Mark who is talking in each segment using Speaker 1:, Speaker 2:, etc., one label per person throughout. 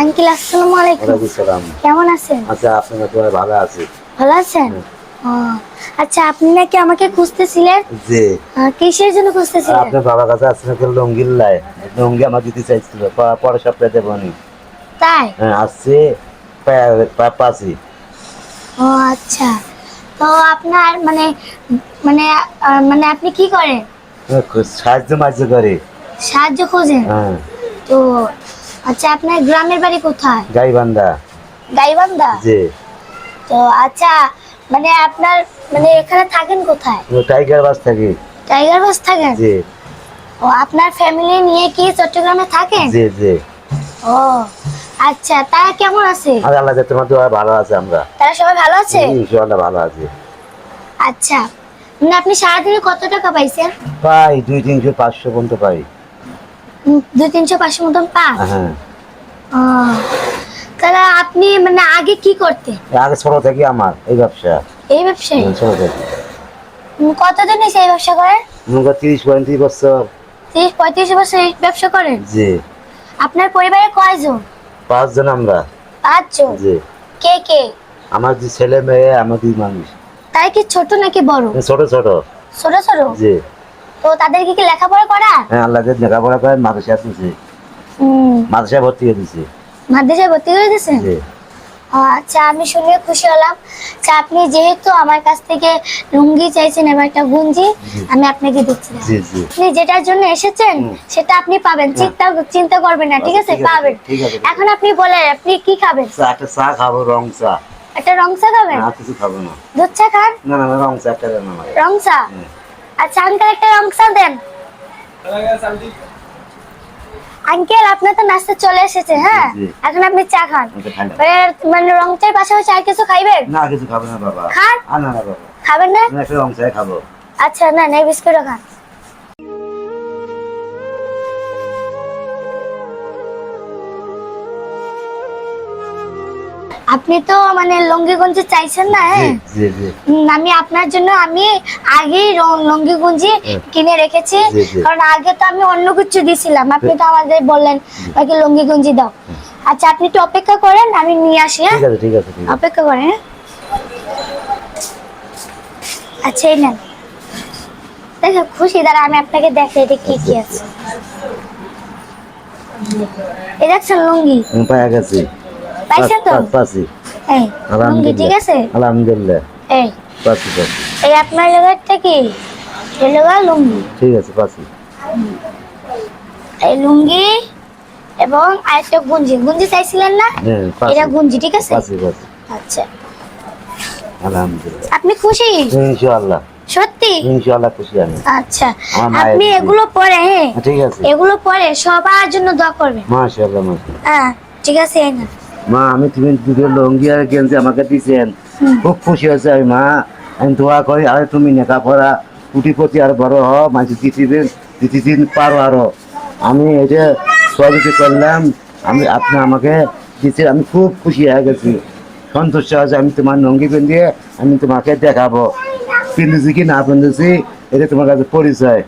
Speaker 1: Uncle আসসালামু আলাইকুম।
Speaker 2: সালাম।
Speaker 1: কেমন আছেন?
Speaker 2: আচ্ছা আপনার তো ভালো আছে
Speaker 1: ভালো আছেন? আচ্ছা আপনি নাকি আমাকে খুঁজতেছিলেন? আহ, কিসের জন্য খুঁজতেছিলেন?
Speaker 2: আপনার বাবার কাছে আসছে নাকি লঙ্গির লাই? লঙ্গি আমার দিতে চাইছিল প- পরের সপ্তাহে দেবো নি।
Speaker 1: তাই?
Speaker 2: হ্যাঁ আসছে পা- পা-
Speaker 1: ও আচ্ছা। তো আপনার মানে মানে মানে আপনি কি করেন?
Speaker 2: হ্যাঁ, সাহায্য মাহায্য করে।
Speaker 1: সাহায্য খোঁজেন?
Speaker 2: হ্যাঁ।
Speaker 1: তো আচ্ছা আপনার গ্রামের বাড়ি কোথায়?
Speaker 2: গাইবান্ধা।
Speaker 1: গাইবান্ধা?
Speaker 2: যে
Speaker 1: তো আচ্ছা মানে আপনার মানে এখানে থাকেন কোথায়?
Speaker 2: টাইগার বাস থাকি।
Speaker 1: টাইগার বাস থাকেন?
Speaker 2: যে
Speaker 1: ও আপনার ফ্যামিলি নিয়ে কি চট্টগ্রামে থাকেন?
Speaker 2: যে যে
Speaker 1: ও আচ্ছা তারা কেমন আছে?
Speaker 2: আর আল্লাহ যাতে তোমার তো ভালো আছে আমরা।
Speaker 1: তারা সবাই ভালো আছে?
Speaker 2: ইনশাল্লাহ ভালো আছে।
Speaker 1: আচ্ছা মানে আপনি সারাদিনে কত টাকা পাইছেন?
Speaker 2: পাই দুই তিনশো পাঁচশো পর্যন্ত পাই।
Speaker 1: দুই তিনশো পাঁচশো মতন পান
Speaker 2: হ্যাঁ।
Speaker 1: তাহলে আপনি মানে আগে কি করতেন?
Speaker 2: আগে ছোট থেকে আমার এই ব্যবসা।
Speaker 1: এই ব্যবসায়?
Speaker 2: হ্যাঁ, ছোট থেকে।
Speaker 1: কতদিন এসে এই ব্যবসা করেন
Speaker 2: মনে তিরিশ পঁয়ত্রিশ বছর।
Speaker 1: তিরিশ পঁয়ত্রিশ বছর এই ব্যবসা করেন?
Speaker 2: যে
Speaker 1: আপনার পরিবারে কয়জন?
Speaker 2: পাঁচজন আমরা।
Speaker 1: পাঁচজন?
Speaker 2: যে
Speaker 1: কে কে?
Speaker 2: আমার যে ছেলে মেয়ে আমার দুই মানুষ।
Speaker 1: তাই কি ছোট নাকি বড়?
Speaker 2: ছোট ছোট।
Speaker 1: ছোট ছোট?
Speaker 2: যে
Speaker 1: তো তাদেরকে কি লেখাপড়া করা?
Speaker 2: হ্যাঁ লেখাপড়া করে মাদ্রাসা মাদ্রাসায় ভর্তি হয়ে
Speaker 1: মাদ্রাসায় ভর্তি করে দিয়েছেন আচ্ছা আমি শুনে খুশি হলাম। আচ্ছা আপনি যেহেতু আমার কাছ থেকে লুঙ্গি চাইছেন এবং একটা গুঞ্জি আমি আপনাকে দিচ্ছি। আপনি যেটার জন্য এসেছেন সেটা আপনি পাবেন। চিন্তা চিন্তা করবেন না ঠিক আছে? পাবেন।
Speaker 2: ঠিক আছে, আছে।
Speaker 1: এখন আপনি বলেন আপনি কি খাবেন?
Speaker 2: একটা চা খাব রং চা।
Speaker 1: একটা রং চা খাবেন?
Speaker 2: আর কিছু খাব না।
Speaker 1: দুধ চা খান?
Speaker 2: না না না, রং চা একটা
Speaker 1: রং চা?
Speaker 2: হুম।
Speaker 1: আচ্ছা আঙ্কেল একটা রং চা দেন। আঙ্কেল আপনার তো নাস্তা চলে এসেছে হ্যাঁ? এখন আপনি চা খান।
Speaker 2: না।
Speaker 1: মানে রং চার পাশাপাশি আর কিছু খাইবেন
Speaker 2: না কিছু খাব না বাবা।
Speaker 1: খান।
Speaker 2: না না বাবা।
Speaker 1: খাবেন না?
Speaker 2: না রং চা খাব।
Speaker 1: আচ্ছা না নেই বিস্কুটও খান। আপনি তো মানে লঙ্গি গঞ্জি চাইছেন না হ্যাঁ? আমি আপনার জন্য আমি আগেই র- লঙ্গি গুঞ্জি
Speaker 2: হ্যাঁ।
Speaker 1: কিনে রেখেছি। কারণ আগে তো আমি অন্য কিছু দিছিলাম। আপনি তো আমাদের বললেন বাকি লঙ্গি গুঞ্জি দাও। আচ্ছা আপনি একটু অপেক্ষা করেন আমি নিয়ে আসি হ্যাঁ? অপেক্ষা করেন হ্যাঁ? আচ্ছা এই নেন। দেখো খুশি দ্বারা আমি আপনাকে দেখাই এটা কি কি আছে। এই দেখছেন লুঙ্গি?
Speaker 2: পায়ে গেছি।
Speaker 1: পাইছেন তো?
Speaker 2: পাঁচই
Speaker 1: এই ঠিক আছে?
Speaker 2: আলহামদুলিল্লাহ।
Speaker 1: এই।
Speaker 2: পাঁচই পাঁচই
Speaker 1: এই আপনার কি লুঙ্গি।
Speaker 2: ঠিক আছে পাঁচই
Speaker 1: এই লুঙ্গি এবং আরেকটা গুঞ্জি। গুঞ্জি চাইছিলেন না?
Speaker 2: হ্যাঁ
Speaker 1: এটা গুঞ্জি ঠিক আছে? আচ্ছা।
Speaker 2: আলহামদুলিল্লাহ।
Speaker 1: আপনি খুশি?
Speaker 2: ইনশাআল্লাহ।
Speaker 1: সত্যি?
Speaker 2: ইনশাআল্লাহ খুশি আমি।
Speaker 1: আচ্ছা। আপনি এগুলো পরে হ্যাঁ?
Speaker 2: ঠিক আছে।
Speaker 1: এগুলো পরে সবার জন্য দোয়া করবেন।
Speaker 2: মাশাআল্লাহ মাশাআল্লাহ।
Speaker 1: হ্যাঁ ঠিক আছে এই না।
Speaker 2: মা আমি তুমি দুটো লঙ্গি আর গেঞ্জি আমাকে দিয়েছেন খুব খুশি হয়েছে আমি মা। আমি দোয়া করি আর তুমি নেকা লেখাপড়া কুটিপতি আর বড় হ মাঝে দিতে দিতে দিন পারো আরও। আমি এটা সহযোগী করলাম আমি আপনি আমাকে দিচ্ছেন আমি খুব খুশি হয়ে গেছি। সন্তুষ্ট হয়েছে আমি তোমার লঙ্গি দিয়ে আমি তোমাকে দেখাবো। পিন্ধেছি কি না পিন্ধেছি এটা তোমার কাছে পরিচয়।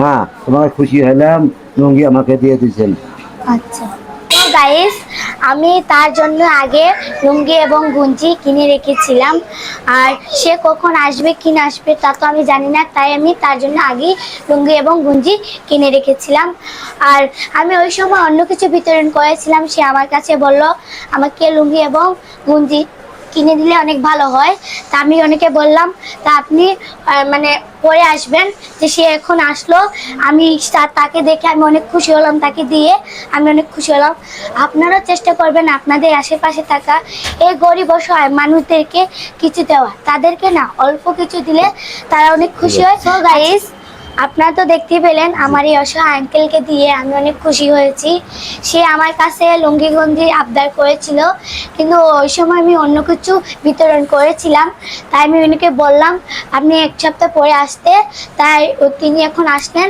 Speaker 2: মা তোমাকে খুশি হলাম লঙ্গি আমাকে দিয়ে দিয়েছেন।
Speaker 1: আচ্ছা। তো গাইস আমি তার জন্য আগে লুঙ্গি এবং গুঞ্জি কিনে রেখেছিলাম। আর সে কখন আসবে, কি না আসবে তা তো আমি জানি না, তাই আমি তার জন্য আগে লুঙ্গি এবং গুঞ্জি কিনে রেখেছিলাম। আর আমি ওই সময় অন্য কিছু বিতরণ করেছিলাম, সে আমার কাছে বলল, আমাকে লুঙ্গি এবং গুঞ্জি কিনে দিলে অনেক ভালো হয়। তা আমি অনেকে বললাম তা আপনি মানে পরে আসবেন। যে সে এখন আসলো আমি তাকে দেখে আমি অনেক খুশি হলাম তাকে দিয়ে আমি অনেক খুশি হলাম। আপনারাও চেষ্টা করবেন আপনাদের আশেপাশে থাকা এই গরিব অসহায় মানুষদেরকে কিছু দেওয়া। তাদেরকে না অল্প কিছু দিলে তারা অনেক খুশি হয়। তো গাইস আপনারা তো দেখতেই পেলেন আমার এই অসহায় আঙ্কেলকে দিয়ে আমি অনেক খুশি হয়েছি। সে আমার কাছে লুঙ্গি গঞ্জি আবদার করেছিল, কিন্তু ওই সময় আমি অন্য কিছু বিতরণ করেছিলাম। তাই আমি উনিকে বললাম, আপনি এক সপ্তাহ পরে আসতে। তাই তিনি এখন আসলেন।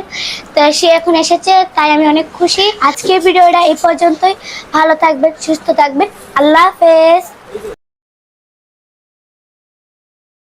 Speaker 1: তাই সে এখন এসেছে, তাই আমি অনেক খুশি। আজকের ভিডিওটা এই পর্যন্তই। ভালো থাকবেন, সুস্থ থাকবেন। আল্লাহ হাফেজ।